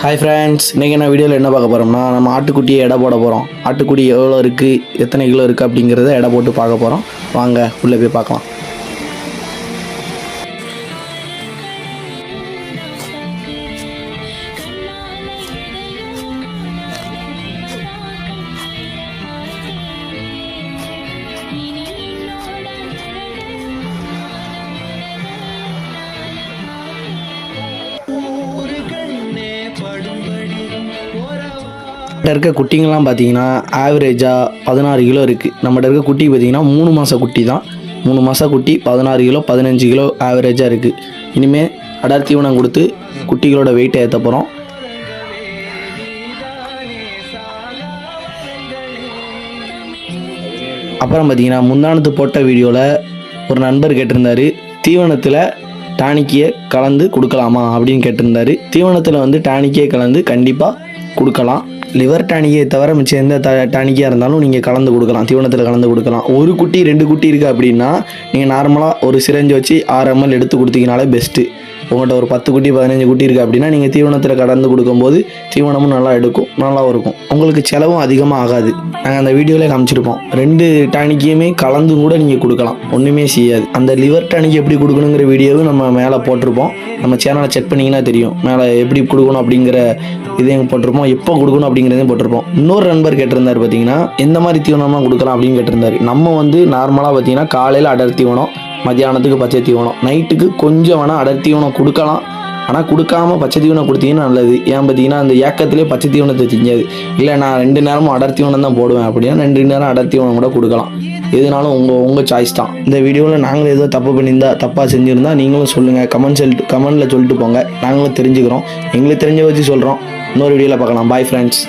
Hi friends இன்றைக்கி என்ன வீடியோவில் என்ன பார்க்க போகிறோம்னா நம்ம ஆட்டுக்குட்டியை எடை போட போகிறோம் ஆட்டுக்குட்டி எவ்வளோ இருக்குது எத்தனை கிலோ இருக்குது அப்படிங்கிறத எடை போட்டு பார்க்க போகிறோம் வாங்க உள்ளே போய் பார்க்கலாம். நம்மகிட்ட இருக்க குட்டிங்கெல்லாம் பார்த்தீங்கன்னா ஆவரேஜாக பதினாறு கிலோ இருக்குது நம்மகிட்ட இருக்க குட்டி பார்த்தீங்கன்னா மூணு மாத குட்டி தான். மூணு மாத குட்டி பதினாறு கிலோ பதினஞ்சு கிலோ ஆவரேஜாக இருக்குது இனிமேல் அடர் தீவனம் கொடுத்து குட்டிகளோட வெயிட்டை ஏற்ற போகிறோம் அப்புறம் பார்த்தீங்கன்னா முந்தானத்து போட்ட வீடியோவில் ஒரு நண்பர் கேட்டிருந்தார் தீவனத்தில் டானிக்கியை கலந்து கொடுக்கலாமா அப்படின்னு கேட்டிருந்தார். தீவனத்தில் வந்து டானிக்கியை கலந்து கண்டிப்பாக கொடுக்கலாம். லிவர் டானிக்கை தவிர மிச்சம் எந்த த டானிக்காக இருந்தாலும் நீங்கள் கலந்து கொடுக்கலாம் தீவனத்தில் கலந்து கொடுக்கலாம். ஒரு குட்டி ரெண்டு குட்டி இருக்குது அப்படின்னா நீங்கள் நார்மலாக ஒரு சிரஞ்சு வச்சு ஆறு எம்எல் எடுத்து கொடுத்தீங்கனாலே பெஸ்ட்டு உங்கள்கிட்ட ஒரு பத்து குட்டி பதினஞ்சு குட்டி இருக்குது அப்படின்னா நீங்கள் தீவனத்தில் கடந்து கொடுக்கும்போது தீவனமும் நல்லா எடுக்கும் நல்லாவும் இருக்கும். உங்களுக்கு செலவும் அதிகமாக ஆகாது. நாங்கள் அந்த வீடியோவில் காமிச்சிருப்போம். ரெண்டு டானிக்கையுமே கலந்து கூட நீங்கள் கொடுக்கலாம். ஒன்றுமே செய்யாது. அந்த லிவர் டானிக் எப்படி கொடுக்கணுங்கிற வீடியோவும் நம்ம மேலே போட்டிருப்போம். நம்ம சேனலை செக் பண்ணிங்கன்னா தெரியும். மேலே எப்படி கொடுக்கணும் அப்படிங்கிற இதையும் போட்டிருப்போம். எப்போ கொடுக்கணும் அப்படிங்கிறதையும் போட்டிருப்போம். இன்னொரு நண்பர் கேட்டிருந்தார் பார்த்தீங்கன்னா எந்த மாதிரி தீவனம்லாம் கொடுக்கலாம்? அப்படின்னு கேட்டிருந்தாரு. நம்ம வந்து நார்மலாக பார்த்தீங்கன்னா காலையில் அடர் தீவனம் மத்தியானத்துக்கு பச்சை தீவனம். நைட்டுக்கு கொஞ்சம் வேணால் அடர் தீவனம் கொடுக்கலாம். ஆனால் கொடுக்காம பச்சை தீவனம் கொடுத்தீங்கன்னா நல்லது. ஏன் பார்த்தீங்கன்னா அந்த ஏக்கத்திலே பச்சை தீவனத்தை திங்காது இல்லை நான் ரெண்டு நேரமும் அடர் தீவனம் தான் போடுவேன் அப்படின்னா ரெண்டு நேரம் அடர் தீவனம் கூட கொடுக்கலாம். எதுனாலும் உங்கள் உங்கள் சாய்ஸ் தான். இந்த வீடியோவில் நாங்களும் ஏதோ தப்பு பண்ணியிருந்தா தப்பாக செஞ்சுருந்தா நீங்களும் சொல்லுங்கள் கமெண்ட் சொல்லிட்டு கமெண்டில் சொல்லிட்டு போங்க. நாங்களும் தெரிஞ்சுக்கிறோம். எங்களுக்கு தெரிஞ்ச வச்சு சொல்கிறோம் இன்னொரு வீடியோவில் பார்க்கலாம். Bye friends